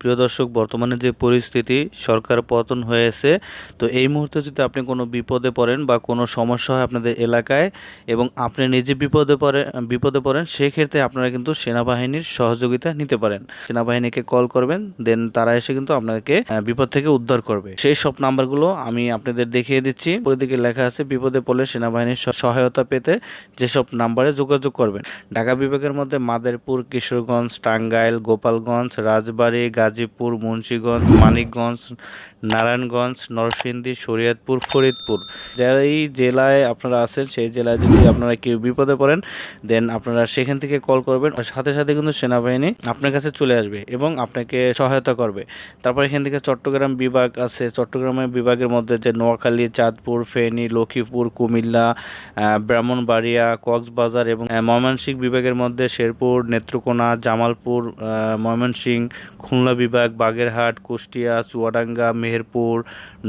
প্রিয় দর্শক, বর্তমানে যে পরিস্থিতি, সরকার পতন হয়েছে, তো এই মুহূর্তে যদি আপনি কোনো বিপদে পড়েন বা কোনো সমস্যা হয় আপনাদের এলাকায় এবং আপনি নিজে বিপদে পড়ে, বিপদে পড়েন, সেক্ষেত্রে আপনারা কিন্তু সেনাবাহিনীর সহযোগিতা নিতে পারেন। সেনাবাহিনীকে কল করবেন, দেন তারা এসে কিন্তু আপনাকে বিপদ থেকে উদ্ধার করবে। সেই সব নাম্বারগুলো আমি আপনাদের দেখিয়ে দিচ্ছি। দিকে লেখা আছে, বিপদে পড়লে সেনাবাহিনীর সহায়তা পেতে যেসব নাম্বারে যোগাযোগ করবেন। ঢাকা বিভাগের মধ্যে মাদারীপুর, কিশোরগঞ্জ, টাঙ্গাইল, গোপালগঞ্জ, রাজবাড়ী গাজীপুর, মুন্সীগঞ্জ, মানিকগঞ্জ, নারায়ণগঞ্জ, নরসিংদী, শরীয়তপুর, ফরিদপুর। যেই জেলায় আপনারা আছেন, সেই জেলায় যদি আপনারা কেউ বিপদে পড়েন দেন আপনারা সেখান থেকে কল করবেন। সাথে সাথে কিন্তু সেনাবাহিনী আপনার কাছে চলে আসবে এবং আপনাকে সহায়তা করবে। তারপর এখান থেকে চট্টগ্রাম বিভাগ আছে। চট্টগ্রামের বিভাগের মধ্যে যে নোয়াখালী, চাঁদপুর, ফেনী, লক্ষ্মীপুর, কুমিল্লা ব্রাহ্মণবাড়িয়া, কক্সবাজার এবং ময়মনসিংহ বিভাগের মধ্যে শেরপুর, নেত্রকোনা, জামালপুর ময়মনসিংহ, খুলনা বিভাগ বাগেরহাট কুষ্টিয়া চুয়াডাঙ্গা মেহেরপুর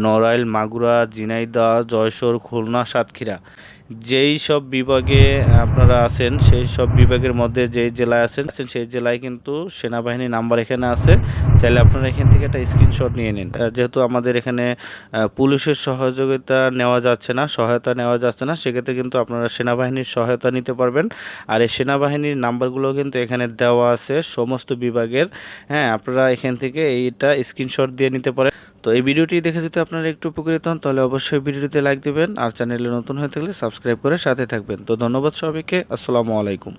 নড়াইল মাগুরা ঝিনাইদহ যশোর খুলনা সাতক্ষীরা। যেই সব বিভাগে আপনারা আছেন, সেই সব বিভাগের মধ্যে যেই জেলায় আছেন সেই জেলায় কিন্তু সেনাবাহিনীর নাম্বার এখানে আছে। চাইলে আপনারা এখান থেকে একটা স্ক্রিনশট নিয়ে নিন। যেহেতু আমাদের এখানে পুলিশের সহযোগিতা নেওয়া যাচ্ছে না, সহায়তা নেওয়া যাচ্ছে না, সেক্ষেত্রে কিন্তু আপনারা সেনাবাহিনীর সহায়তা নিতে পারবেন। আর এই সেনাবাহিনীর নাম্বারগুলো কিন্তু এখানে দেওয়া আছে সমস্ত বিভাগের। হ্যাঁ আপনারা এখান থেকে এইটা স্ক্রিনশট দিয়ে নিতে পারেন। তো এই ভিডিওটি দেখে যদি আপনারা একটু উপকৃত হন, তাহলে অবশ্যই ভিডিওটিতে লাইক দেবেন আর চ্যানেলে নতুন হয়ে থাকলে সাবস্ক্রাইব করে সাথে থাকবেন। তো ধন্যবাদ সবাইকে, আসসালামু আলাইকুম।